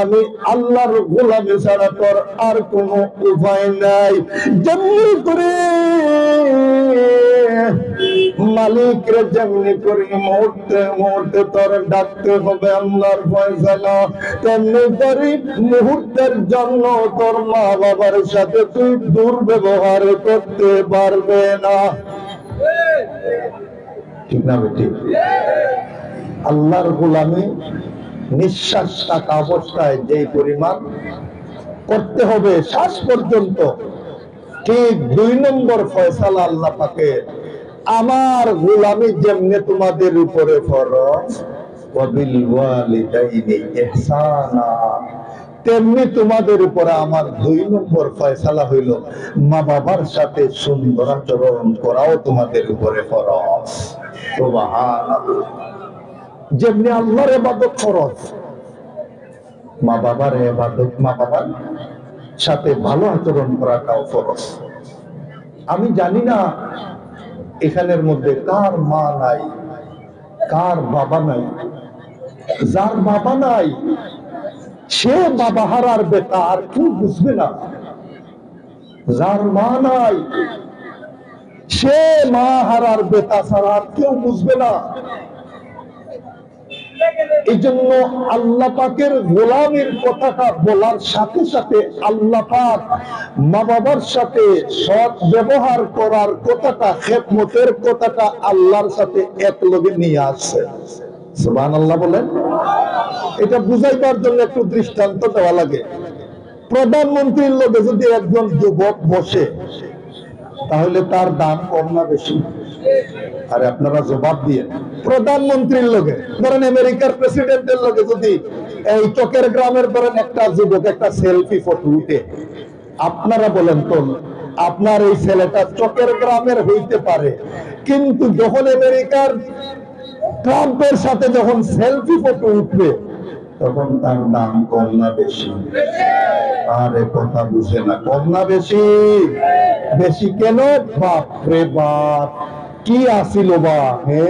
আমি আল্লাহর গোলামি ছাড়া তোর আর কোনো উপায় নাই। যেমনি করে মালিকরে যেমনি করে মুহূর্তে মুহূর্তে তোর ডাকতে হবে আল্লাহর ফয়সালা, তেমনি করে মুহূর্তের জন্য তোর মা বাবার সাথে তুই দুর্ব্যবহার করতে পারবে না। ঠিক না ঠিক আল্লাহর গোলামি নিঃশ্বাস থাকা অবস্থায় যে পরিমাণ করতে হবে শ্বাস পর্যন্ত, ঠিক দুই নম্বর ফয়সালা আল্লাহ পাকে আমার গোলামি যেমনি তোমাদের উপরে তেমনি তোমাদের উপরে আমার দুই নম্বর ফয়সালা হইল মা বাবার সাথে সুন্দর আচরণ করাও তোমাদের উপরে ফরজ। সুবহানাল্লাহ। যেমনি আল্লাহর এবাদত ফরজ। মা বাবার এবাদত মা বাবার সাথে ভালো আচরণ করাটাও ফরজ। আমি জানি না এখানের মধ্যে কার মা নাই, কার বাবা নাই। যার বাবা নাই, সে বাবা হারার বেতা আর কেউ বুঝবে না। যার মা নাই, সে মা হারার বেতা ছাড়া কেউ বুঝবে না। এই জন্য গোলামের কথাটা বলার সাথে সাথে মা বাবার সাথে সৎ ব্যবহার করার কথাটা কথাটা আল্লাহর সাথে এক লগে নিয়ে আসছে। আল্লাহ বলেন। এটা বুঝাইবার জন্য একটু দৃষ্টান্ত দেওয়া লাগে। প্রধানমন্ত্রীর লোকে যদি একজন যুবক বসে তাহলে তার দাম কম না বেশি? আর আপনারা জবাব দিয়ে। প্রধানমন্ত্রীর লোকে ধরেন আমেরিকার প্রেসিডেন্টের লোকে যদি এই চকের গ্রামের ধরেন একটা যুবক একটা সেলফি ফটো উঠে, আপনারা বলেন তো, আপনার এই ছেলেটা চকের গ্রামের হইতে পারে, কিন্তু যখন আমেরিকার ট্রাম্পের সাথে যখন সেলফি ফটো উঠবে তখন তার দাম কম না বেশি। আরে কথা বুঝে না কম বেশি। বেশি কেন? বাপ রে বাপ, কি আসিল বা, হে?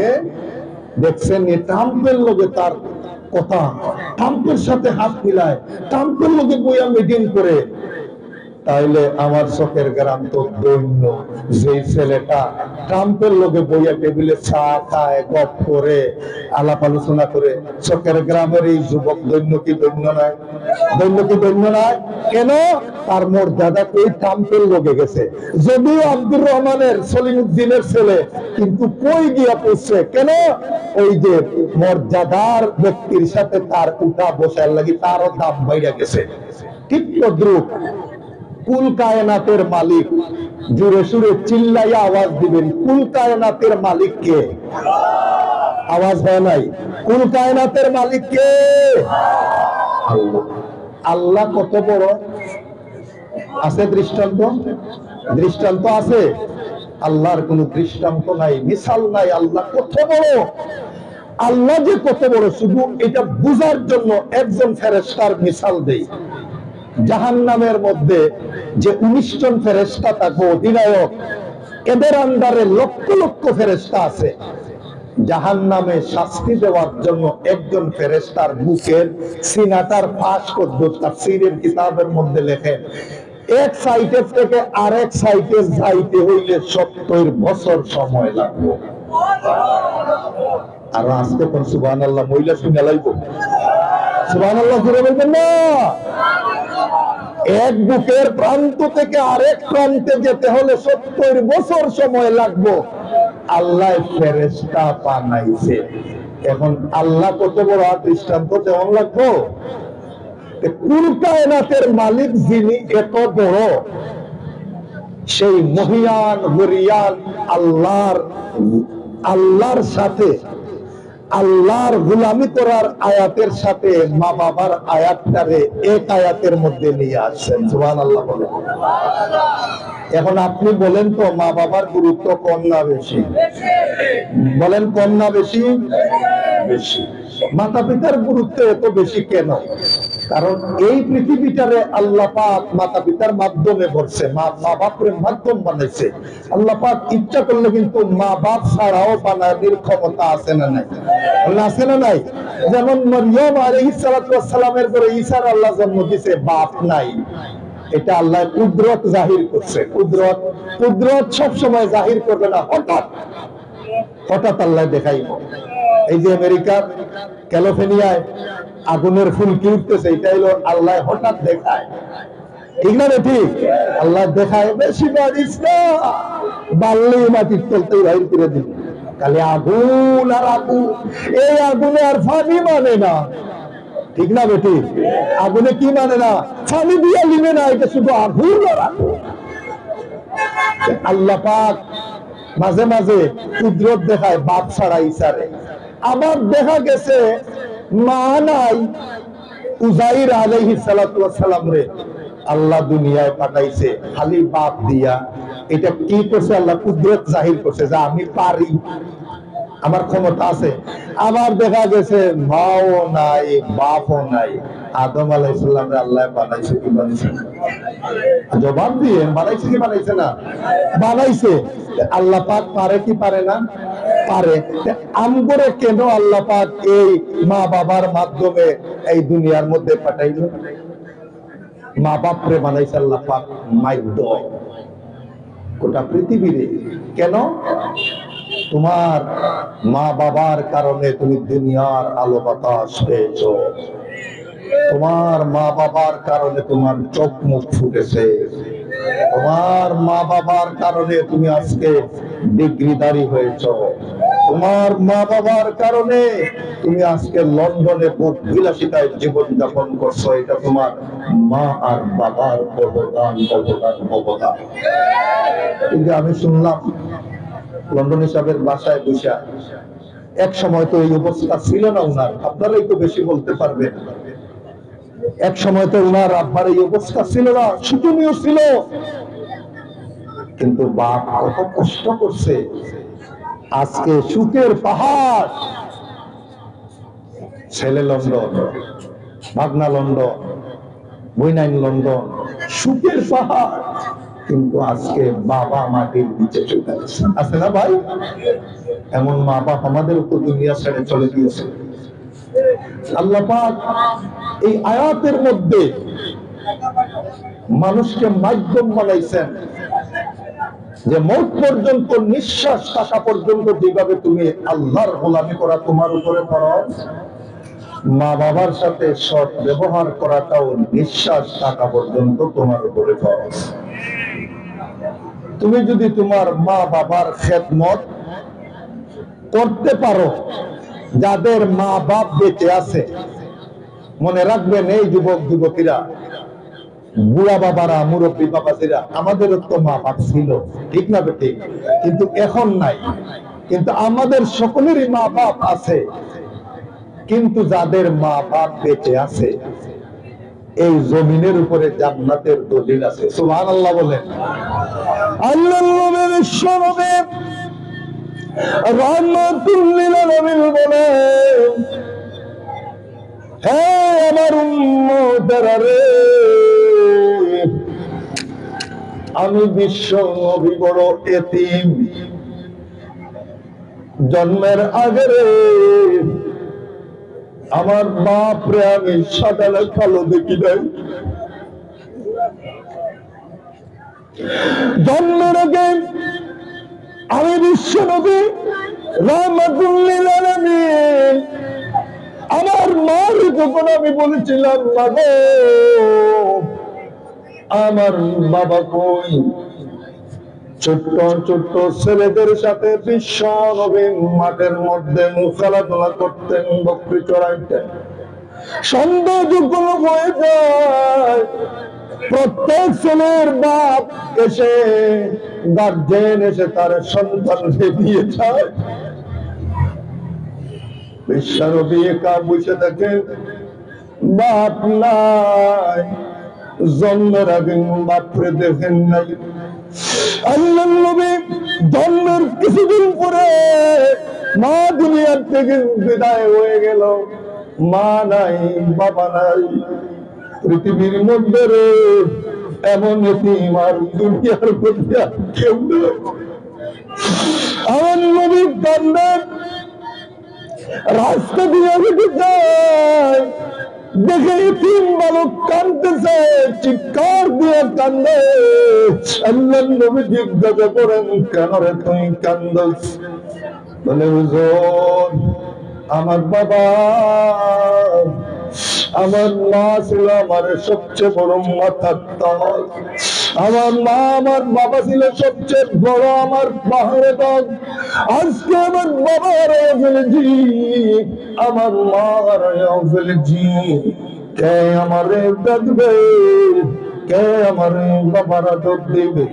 দেখছেন এ ট্রাম্পের লোকে তার কথা, ট্রাম্পের সাথে হাত মিলায়, ট্রাম্পের লোকে বইয়া মিটিং করে। তাইলে আমার চোখের গ্রাম তো দৈন্য। যে ছেলেটা ট্রাম্পের লোকে বইয়া টেবিলে চা খায়, গপ করে, আলাপ আলোচনা করে, চোখের গ্রামের এই যুবক দৈন্য কি দৈন্য নয়? দৈন্য কি দৈন্য নয়? কেন? তার মর্যাদা এই ট্রাম্পের লোকে গেছে। যদিও আব্দুর রহমানের সলিমুদ্দিনের ছেলে, কিন্তু কই গিয়া পড়ছে কেন? ওই যে মর্যাদার ব্যক্তির সাথে তার উঠা বসার লাগি তারও দাম বাইরে গেছে। ঠিক তদ্রুপ কুল কায়নাতের মালিক। জুড়ে সুরে চিল্লাইয়া আওয়াজ দিবেন, কুল কায়নাতের মালিক কে? আওয়াজ হয় নাই। কুল কায়নাতের মালিক কে? আল্লাহ কত বড়? আছে দৃষ্টান্ত? দৃষ্টান্ত আছে। আল্লাহর কোন দৃষ্টান্ত নাই মিসাল নাই। আল্লাহ কত বড়? আল্লাহ যে কত বড়, শুধু এটা বুঝার জন্য একজন ফেরেস্তার মিসাল দেই। জাহান নামের মধ্যে যে উনিশ জন ফেরেস্তা থাকব অধিনায়ক, এদের আন্ডারে লক্ষ লক্ষ ফেরেস্তা আছে। জাহান নামে শাস্তি দেওয়ার জন্য একজন ফেরেস্তার বুকের সিনাটার ফাঁস করতো তার সিরের কিতাবের মধ্যে লেখেন এক সাইটের থেকে আরেক সাইটে যাইতে হইলে সত্তর বছর সময় লাগবে। আর আজকে কোন সুবাহ আল্লাহ মহিলা শুনে লাইব? সুবাহ আল্লাহ ঘুরে বলবেন না। এক বুকের প্রান্ত থেকে আরেক প্রান্তে যেতে হলে সত্তর বছর সময় লাগবো। আল্লাহ ফেরেস্তা বানাইছে। এখন আল্লাহ কত বড় দৃষ্টান্ত যেমন লাগবো? কুল কায়নাতের মালিক যিনি এত বড়, সেই মহিয়ান হরিয়ান আল্লাহর আল্লাহর সাথে আল্লাহর গুলামি করার আয়াতের সাথে মা বাবার আয়াতটারে এক আয়াতের মধ্যে নিয়ে আসছেন জোয়ান আল্লাহ এখন আপনি বলেন তো, মা বাবার গুরুত্ব কম না বেশি? বলেন কম না বেশি? বেশি। মাতা পিতার গুরুত্ব এত বেশি কেন? কারণ এই পৃথিবীটারে আল্লাহ পাক মাতা পিতার মাধ্যমে করছে মা মা বাপের মাধ্যম বানাইছে। আল্লাহ পাক ইচ্ছা করলে কিন্তু মা বাপ ছাড়াও বানানোর ক্ষমতা আছে না নাই? বলেন আছে না নাই? যেমন মরিয়ম আলাইহিস সালামের পরে ঈসার আল্লাহ জন্ম দিছে, বাপ নাই। এটা আল্লাহ কুদরত জাহির করছে। কুদরত কুদরত সবসময় জাহির করবে না, হঠাৎ। হঠাৎ আল্লাহ দেখাইব। এই যে আমেরিকার ক্যালিফোর্নিয়ায় আগুনের ফুলকি উঠতেছে এটা হলো আল্লাহ হঠাৎ দেখায়। ঠিক না ঠিক? আল্লাহ দেখায়, বেশি বাড়িস না বাল্লি মাটির তলতেই বাইর করে দিল খালি আগুন আর আগুন, এই আগুনে আর ফানি মানে না। ঠিক না বেটি আগুনে কি মানে না? ফানি দিয়ে নিবে না, এটা শুধু আগুন আর আগুন। আল্লাহ পাক মাঝে মাঝে কুদরত দেখায়, বাপ ছাড়া ইসারে আবার দেখা গেছে মা নাই, উজাইর রে। আল্লাহ দুনিয়ায় পাঠাইছে, খালি বাপ দিয়া। এটা কি করছে আল্লাহ? কুদরত জাহির করছে, যে আমি পারি। আমার ক্ষমতা আছে। আবার দেখা গেছে মাও নাই, বাপও নাই। আদম আলাইসাল্লাম আল্লাহ বানাইছে কি বানাইছে? জবাব দিয়ে, বানাইছে কি বানাইছে না? বানাইছে। আল্লাহ পাক পারে কি পারে না? পারে। আমগরে কেন আল্লাহ পাক এই মা বাবার মাধ্যমে এই দুনিয়ার মধ্যে পাঠাইলো? মা বাপরে বানাইছে আল্লাহ পাক মাইদ্য গোটা পৃথিবীরে কেন? তোমার মা বাবার কারণে তুমি দুনিয়ার আলো বাতাস পেয়েছ। তোমার মা বাবার কারণে তোমার চোখ মুখ ফুটেছে। তোমার মা বাবার কারণে তুমি আজকে ডিগ্রিদারি হয়েছ। তোমার মা বাবার কারণে তুমি আজকে লন্ডনে বিলাসিতায় জীবন যাপন করছ। এটা তোমার মা আর বাবার অবদান অবদান অবদান। কিন্তু আমি শুনলাম, লন্ডন সাহেবের বাসায় বসা এক সময় তো এই অবস্থা ছিল না উনার আপনারাই তো বেশি বলতে পারবেন। এক সময় তো উনার আব্বার এই অবস্থা ছিল না শুটুমিও ছিল। কিন্তু বাপ কত কষ্ট করছে। আজকে সুখের পাহাড়। ছেলে লন্ডন ভাগনা লন্ডন বইনাইন লন্ডন, সুখের পাহাড়। কিন্তু আজকে বাবা মাটির নিচে আছে না ভাই? এমন মা বাপ আমাদের উপর দুনিয়া ছেড়ে চলে গিয়েছে। আল্লাহ পাক এই আয়াতের মধ্যে মানুষকে মাধ্যম বানাইছেন যে মৌত পর্যন্ত নিঃশ্বাস থাকা পর্যন্ত যেভাবে তুমি আল্লাহর গোলামি করা তোমার উপরে ফরজ, মা বাবার সাথে সৎ ব্যবহার করাটাও নিঃশ্বাস থাকা পর্যন্ত তোমার উপরে ফরজ। তুমি যদি তোমার মা বাবার খেদমত করতে পারো, যাদের মা বাপ বেঁচে আছে মনে রাখবেন এই যুবক, যুবতীরা, বুড়া বাবারা, মুরব্বী বাবাজিরা, আমাদেরও তো মা বাপ ছিল, ঠিক না বেটে? কিন্তু এখন নাই। কিন্তু আমাদের সকলেরই মা বাপ আছে। কিন্তু যাদের মা বাপ বেঁচে আছে, এই জমিনের উপরে জান্নাতের দলিল আছে। সুবহান আল্লাহ বলেন আল্লাহ বলেন হে আমার আমি বিশ্ব নবী বড় এতিম। জন্মের আগে আমার বাপ রে আমি সকালে কালো দেখি নাই। জন্মের আগে আমি বিশ্ব নবী রহমাতুল্লিল আলামিন আমার মার যখন আমি বলেছিলাম বাবা আমার বাবা কই? ছোট্ট ছোট্ট ছেলেদের সাথে বিশ্ব মাঠের মধ্যে খেলাধুলা করতেন, বকরি চড়াইতেন। সন্ধ্যা যুগল হয়ে যায়, প্রত্যেক ছেলের বাপ এসে গার্জেন এসে তার সন্তানকে দিয়ে যায়। বাপ নাই বাপরে দেখেন নাই। জন্মের কিছুদিন পরে মা দুনিয়ার থেকে বিদায় হয়ে গেল। মা নাই, বাবা নাই। পৃথিবীর মধ্যে এমন আর দুনিয়ার মধ্যে আর কেউ আমার নবী কান্দেন রাস্তা দিয়ে যেতে যায়। দেখে তিন বালক কান্দতেছে চিৎকার দিয়ে কান্দে। নবী জিজ্ঞাসা করেন কেন রে তুই কান্দস? বলে আমার বাবা, আমার মা ছিল আমার সবচেয়ে বড় মাথার তাজ। আমার মা আমার বাবা ছিল সবচেয়ে বড় আমার পাহাড়ে দল আজকে আমার বাবা হারিয়ে ফেলেছি আমার মা জি কে আমার দেখবে কে আমার বাবার দিবে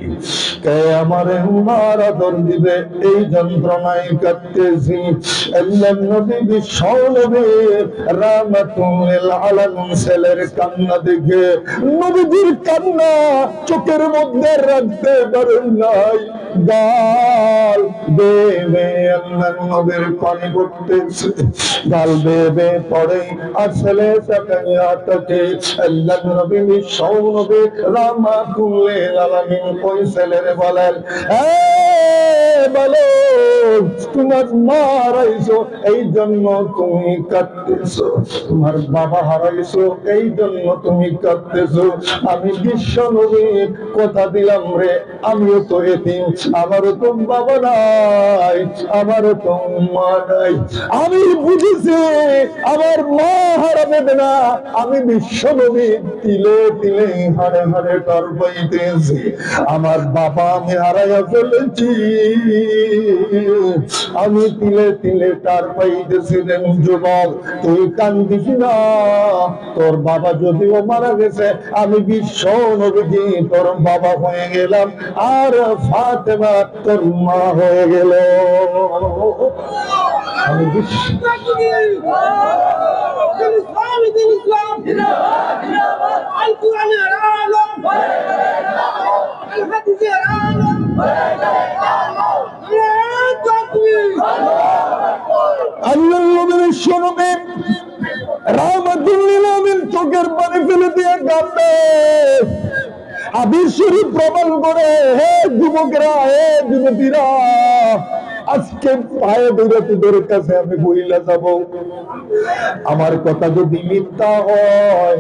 কে আমারে উমার আদর দিবে, এই যন্ত্রণায় কাটতেছি আল্লাহ কান্না দেখে কান্না চোখের মধ্যে রাখতে পারেন নাই। গাল বেবে আল্লাহ নবীর পানি পড়তেছে গাল বেবে পড়ে আসলে তাকাইয়া তাকে আল্লাহ নবী বিশ্ব নবী রাহমাতুল আলামিন কই বলেন "এই বলো তোমার মা হারাইছো, এই জন্য তুমি কাঁদতেছো। তোমার বাবা হারাইছো, এই জন্য তুমি কাঁদতেছো। আমি বিশ্ব নবী কথা দিলাম রে, আমিও তো এতিম। আমারও তো বাবা নাই আমারও তো মা নাই। আমি বুঝেছি, আমার মা হারাবে না। আমি বিশ্ব নবী তিলে তিলে হারে হারে টর পাইতেছি। আমার বাবা আমি হারাইয়া ফেলেছি। আমি তিলে তিলে টার পাইতেছিলেন যুবক। তুই কান্দিস না। তোর বাবা যদিও মারা গেছে, আমি বিশ্ব নবীজি তোর বাবা হয়ে গেলাম। আর ফাতেমা তোর মা হয়ে গেল। আমি আল্লাহ নবীর শোনবে চোখের পানি ফেলে দিয়ে কাঁদবে। আবিশ্বরী প্রমাণ করে, হে যুবকেরা, হে যুবতীরা, আজকে পায়ে তোদের কাছে আমি বইলা যাব। আমার কথা যদি মিথ্যা হয়,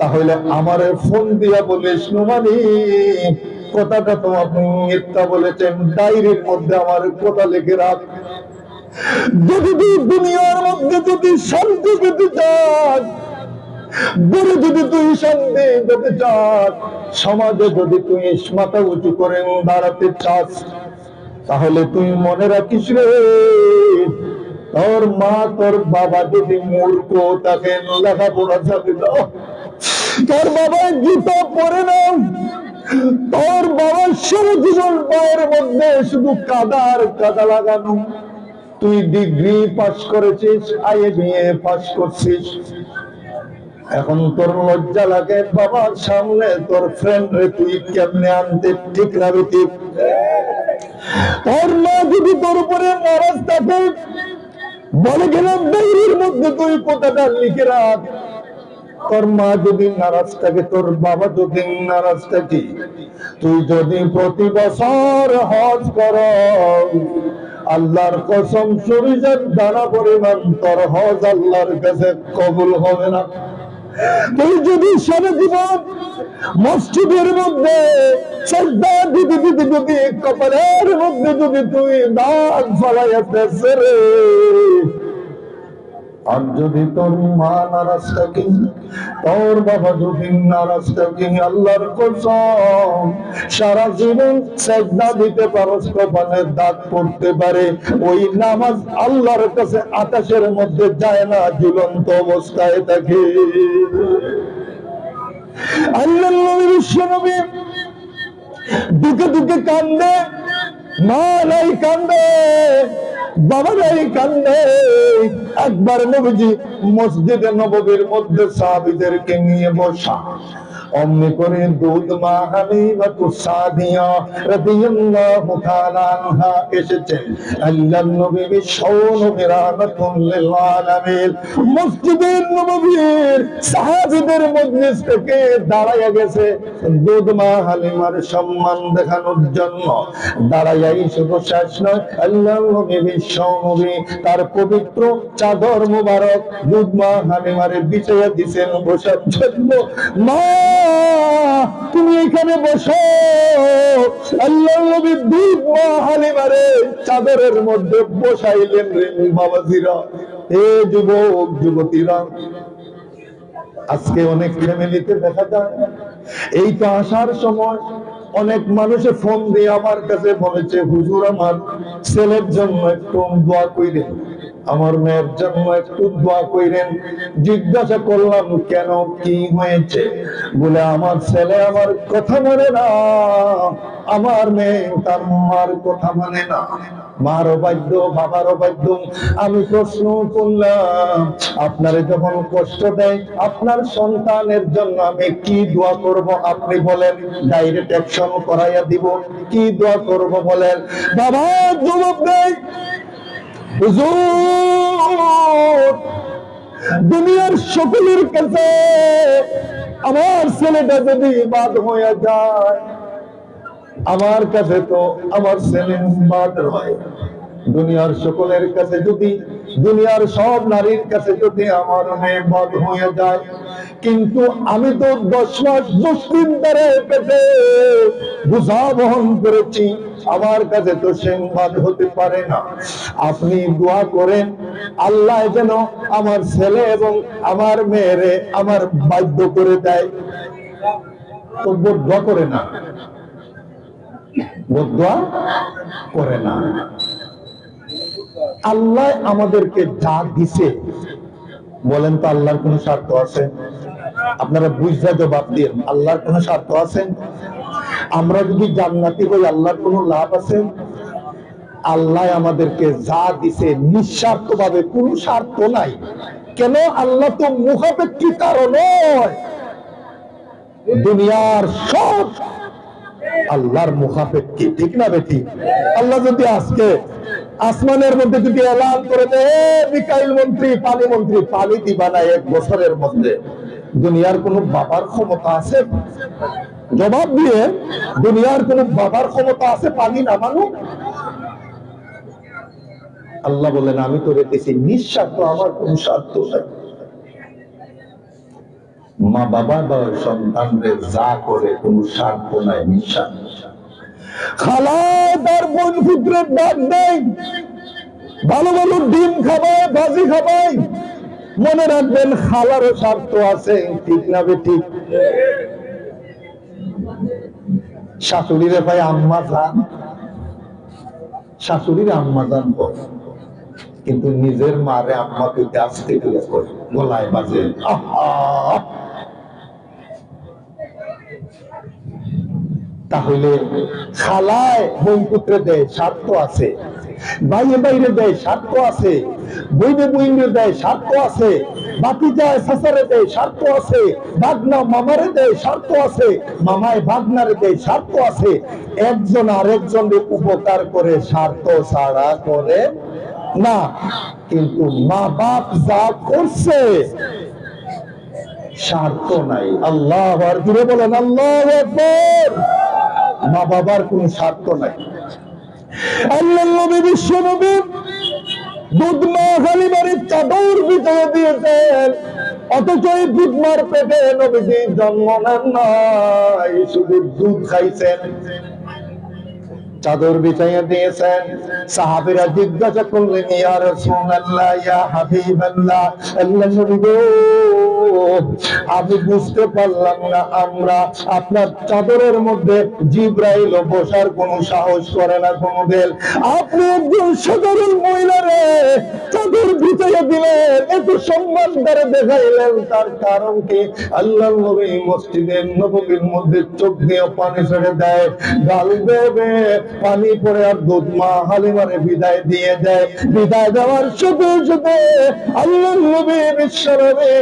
তাহলে আমারে ফোন দিয়া বলিস নোমানি কথাটা তো আপনি মিথ্যা বলেছেন, ডায়েরির মধ্যে আমার কথা লিখে রাখ। যদি দুনিয়ার মধ্যে যদি শান্তি পেতে চাস বলে যদি তুই শান্তি পেতে চাস, সমাজে যদি তুই মাথা উঁচু করে দাঁড়াতে চাস, তাহলে তুই মনে রাখিস রে, তোর মা, তোর বাবা যদি মূর্খ, তাকে লেখাপড়া যাবে না তোর বাবা জুতো পরে না, তোর বাবার সারা জীবন পায়ের মধ্যে শুধু কাদার কাদা লাগানো। তুই ডিগ্রি পাস করেছিস আইএ বিএ পাস করছিস। এখন তোর লজ্জা লাগে, বাবার সামনে তোর ফ্রেন্ড রে তুই কেমনে আনতে? ঠিক না ঠিক তোর মা যদি তোর উপরে নারাজ থাকে, বলে গেলাম ডায়েরির মধ্যে তুই কথাটা লিখে রাখ। তোর মা যদি নারাজ থাকে, তোর বাবা যদি নারাজ থাকে, তুই যদি প্রতি বছর হজ কর। আল্লাহর কসম শরীরের দানা পরিমাণ, তোর হজ আল্লাহর কাছে কবুল হবে না। তুই যদি সারা জীবন মসজিদের মধ্যে শ্রদ্ধা দিতে দিতে যদি কপালের মধ্যে যদি তুই দাগ ফলাইয়াতেছ রে আর যদি তোর মা নারাজ থাকে তোর বাবা যদি নারাজ থাকে আল্লাহর কসম, সারা জীবন শ্রদ্ধা দিতে পারস কপালের দাগ পড়তে পারে, ওই নামাজ আল্লাহর কাছে আকাশের মধ্যে যায় না, ঝুলন্ত অবস্থায় থাকে। আল্লাহ নবী, বিশ্ব দুকে দুকে কান্দে, মা নাই কান্দে বাবা কান্দে। একবার নবীজি মসজিদে নববীর মধ্যে সাহাবিদেরকে নিয়ে বসা। অমনি করে দুধ মা হালিমা তুসাদিয়া রাদিয়াল্লাহু তাআলা আনহা এসেছেন আল্লাহর নবী আলামিন। নববীর সাহাবীদের মজলিস থেকে দাঁড়াইয়া গেছে। দুধ সম্মান দেখানোর জন্য। দাঁড়াইয়াই শুধু শেষ নয় আল্লাহ নবী তার পবিত্র চাদর মুবারক দুধ মা হালিমারে বিছাইয়া দিছেন বসার জন্য। মা তুমি এখানে বসো। আল্লাহ নবী দুধ হালিমারে চাদরের মধ্যে বসাইলেন রে বাবাজিরা। এ যুবক, যুবতীরা, আজকে অনেক ফ্যামিলিতে দেখা যায়। এই তো আসার সময় অনেক মানুষে ফোন দিয়ে আমার কাছে বলেছে, হুজুর আমার ছেলের জন্য একটু দোয়া কইরেন আমার মেয়ের জন্য একটু দোয়া কইরেন, জিজ্ঞাসা করলাম, কেন কি হয়েছে? বলে, আমার ছেলে আমার কথা মানে না, আমার মেয়ে তার মার কথা মানে না, মারও বাধ্য, বাবারও বাধ্য। আমি প্রশ্ন করলাম, আপনারে যখন কষ্ট দেয়, আপনার সন্তানের জন্য আমি কি দোয়া করব? আপনি বলেন, ডাইরেক্ট অ্যাকশন করাইয়া দিব। কি দোয়া করব বলেন, বাবা জবাব দেয় হুজুর, দুনিয়ার সকলের কাছে আমার ছেলেটা যদি বাদ হয়ে যায়, আমার কাছে তো আমার ছেলে বাদ হয়। দুনিয়ার সকলের কাছে যদি, দুনিয়ার সব নারীর কাছে যদি আমার মেয়ে বধ হয়ে যায়, কিন্তু আমি তো দশ মাস দিন ধরে পেটে বোঝা বহন করেছি, আমার কাছে তো সংবাদ হতে পারে না। আপনি দোয়া করেন, আল্লাহ যেন আমার ছেলে এবং আমার মেয়েরে আমার বাধ্য করে দেয়। তো দোয়া করে না। বদুয়া করে না। আল্লাহ আমাদেরকে যা দিছে, বলেন তো আল্লাহর কোন স্বার্থ আছে? আপনারা বুঝতে জবাব দিয়ে, আল্লাহর কোন স্বার্থ আছে? আমরা যদি জান্নাতি হই, আল্লাহর কোন লাভ আছে? আল্লাহ আমাদেরকে যা দিছে নিঃস্বার্থ ভাবে কোন স্বার্থ নাই। কেন? আল্লাহ তো মুখাপেক্ষী কারণ দুনিয়ার সব আল্লাহর মুখাপেক্ষী, ঠিক না বেটি? আল্লাহ যদি আজকে আসমানের মধ্যে যদি এলান করে দেয় মন্ত্রী, পানি মন্ত্রী, পানি দিবা না এক বছরের মধ্যে। দুনিয়ার কোন বাবার ক্ষমতা আছে? জবাব দিয়ে, দুনিয়ার কোন বাবার ক্ষমতা আছে, পানি নামানো আল্লাহ বলেন, আমি তো রেখেছি, নিঃস্বার্থ, আমার কোন স্বার্থ নাই। মা বাবা বা সন্তানদের যা করে, কোন স্বার্থ নাই খালায় তার বোন পুত্রের ডাক দেয় ভালো ভালো ডিম খাবায় ভাজি খাবায় মনে রাখবেন খালারও স্বার্থ আছে, ঠিক না ভাই আম্মা যান শাশুড়ির আম্মা যান কিন্তু নিজের মারে আম্মাকে গেলে করে গলায় বাজে, আহা! তাহলে খালায় বোন পুত্রে দেয় স্বার্থ আছে বাইরে বাইরে দেয় স্বার্থ আছে বইনে বইনে দেয় স্বার্থ আছে বাকি যায় সাসারে দেয় স্বার্থ আছে বাগনা মামারে দেয় স্বার্থ আছে, মামায় বাগনারে দেয় স্বার্থ আছে, একজন আরেকজনের উপকার করে, স্বার্থ ছাড়া করে না। কিন্তু মা বাপ যা করছে স্বার্থ নাই। আল্লাহ জুড়ে বলেন আল্লাহ মা বাবার কোন স্বার্থ নাই। আল্লাহ নবী বিশ্ব নবী দুধ মা চাদর দিয়েছেন। অথচ এই দুধ পেটে নবীজি জন্ম নেন নাই শুধু দুধ খাইছেন। চাদর বিছাইয়া দিয়েছেন। সাহাবীরা জিজ্ঞাসা করলেন ইয়া রাসূলুল্লাহ ইয়া হাবিবাল্লাহ। আল্লাহ নবী গো আমি বুঝতে পারলাম না আমরা। আপনার চাদরের মধ্যে জিব্রাইল বসার কোনো সাহস করে না কোনোদিন। আপনি একজন সাধারণ মহিলারে চাদর বিছাইয়া দিলেন এত সম্মান দ্বারা দেখাইলেন, তার কারণ কি? আল্লাহ নবী মসজিদের নবীর মধ্যে চোখ দিয়ে পানি ছেড়ে দেয়। গাল দেবে পানি পরে আর দুধ মা হালিমারে বিদায় দিয়ে দেয়। বিদায় দেওয়ার সাথে সাথে আল্লাহ নবী বিশ্ব নবী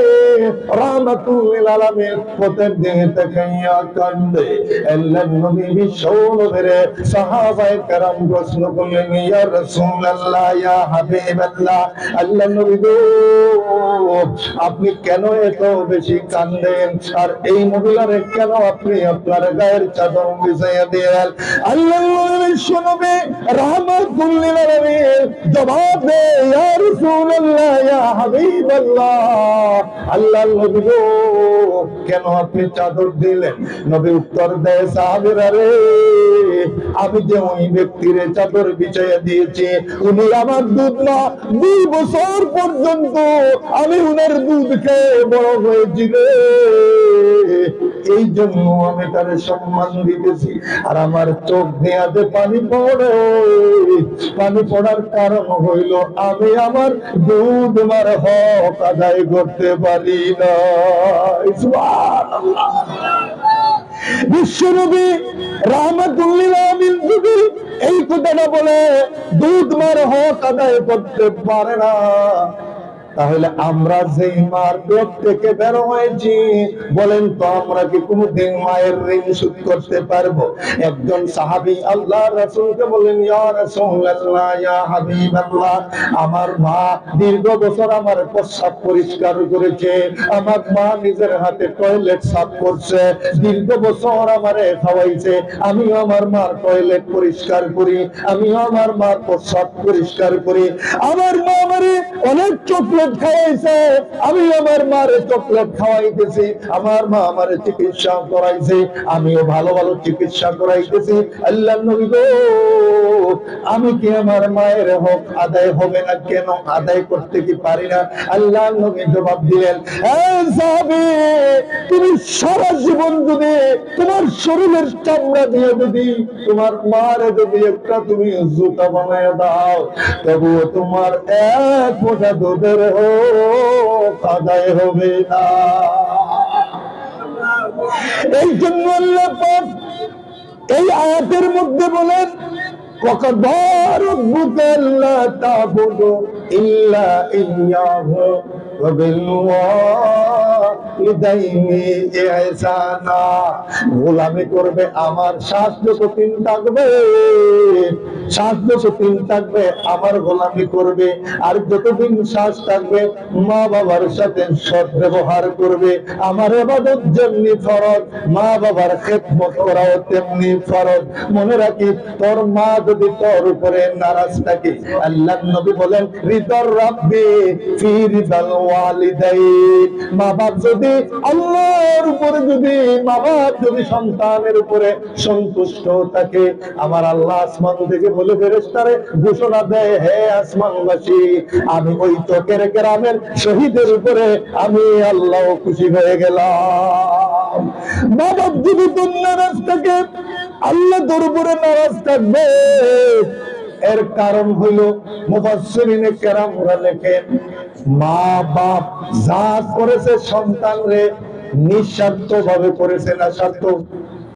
রাহমাতুল আলামিন পথের দিকে তাকাইয়া কান্দে। আল্লাহ নবী বিশ্ব সাহাবায়ে কেরাম প্রশ্ন করলেন, ইয়া রাসূলুল্লাহ, ইয়া হাবিবাল্লাহ, আল্লাহ নবী গো, আপনি কেন এত বেশি কান্দেন? আর এই মহিলারে কেন আপনি আপনার গায়ের চাদর বিছাইয়া দিলেন? আল্লাহ নবী শুনবে রাহমাতুল লিল জবাব দে ইয়া রাসূলুল্লাহ, ইয়া হাবিবাল্লাহ, আল্লাহ নবী গো। কেন আপনি চাদর দিলেন? নবী উত্তর দেয়, সাহাবীরা রে, আমি যে ওই ব্যক্তির চাদর বিছাইয়া দিয়েছি, উনি আমার দুধ না, দুই বছর পর্যন্ত আমি উনার দুধ খেয়ে বড় হয়েছি রে। এই জন্য আমি তার সম্মান দিতেছি। আর আমার চোখ দেয়াতে পানি পড়ে। পানি পড়ার কারণ হইল আমি আমার দুধ মার হক আদায় করতে পারি না। এই কথাটা বলে, দুধ মার হক আদায় করতে পারে না তাহলে আমরা যেই মার পেট থেকে বের হয়েছি, বলেন তো আমরা কি কোনোদিন মায়ের ঋণ শোধ করতে পারব? একজন সাহাবী আল্লাহ রাসূলকে বলেন ইয়া রাসূলুল্লাহ, ইয়া হাবিবাল্লাহ, আমার মা দীর্ঘ বছর আমার প্রস্রাব পরিষ্কার করেছে, আমার মা নিজের হাতে টয়লেট সাফ করছে, দীর্ঘ বছর আমারে খাওয়াইছে, আমিও আমার মার টয়লেট পরিষ্কার করি, আমিও আমার মার প্রস্রাব পরিষ্কার করি। আমার মা আমারে অনেক চকলেট আমি আমার মারে চকলেট খাওয়াইতেছি, আমার মা আমারে চিকিৎসা করাইছে, আমিও ভালো ভালো চিকিৎসা করাইতেছি। আল্লাহ নবী গো, আমি কি আমার মায়ের হক আদায় হবে না কেন? আদায় করতে কি পারি না? আল্লাহ নবী জবাব দিলেন তুমি সারা জীবন যদি তোমার শরীরের চামড়া দিয়ে যদি তোমার মারে যদি একটা তুমি জুতা বানায় দাও, তবুও তোমার এক ফোঁটা দুধের হোক আদায় হবে না এই জন্য আল্লাহ পাক এই আয়াতের মধ্যে বলেন وقضى ربك ألا تعبدوا إلا إياه وبالوالدين إحسانا গোলামি করবে আমার শ্বাস যতদিন থাকবে শ্বাস যতদিন থাকবে আমার গোলামি করবে আর যতদিন শ্বাস থাকবে মা বাবার সাথে সৎ ব্যবহার করবে আমার এবাদত যেমনি ফরজ মা বাবার খেদমত করাও তেমনি ফরজ। মনে রাখি, তোর মা যদি তোর উপরে নারাজ থাকে, আল্লাহ নবী বলেন, রিদর রাব্বি ফি রিদাল মা বাপ যদি আল্লাহর উপরে যদি, মা বাপ যদি সন্তানের উপরে সন্তুষ্ট থাকে, আমার আল্লাহ আসমান থেকে বলে, ফেরেশতারে ঘোষণা দেয় হে আসমানবাসী, আমি ওই চকের গ্রামের শহীদের উপরে আমি আল্লাহ খুশি হয়ে গেলাম। মা বাপ যদি নারাজ থাকে আল্লাহ তোর উপরে নারাজ থাকবে, এর কারণ হইল মুফাসসিরিনে কেরামরা লেখেন মা বাপ যা করেছে সন্তান রে নিঃস্বার্থ ভাবে করেছে না স্বার্থ।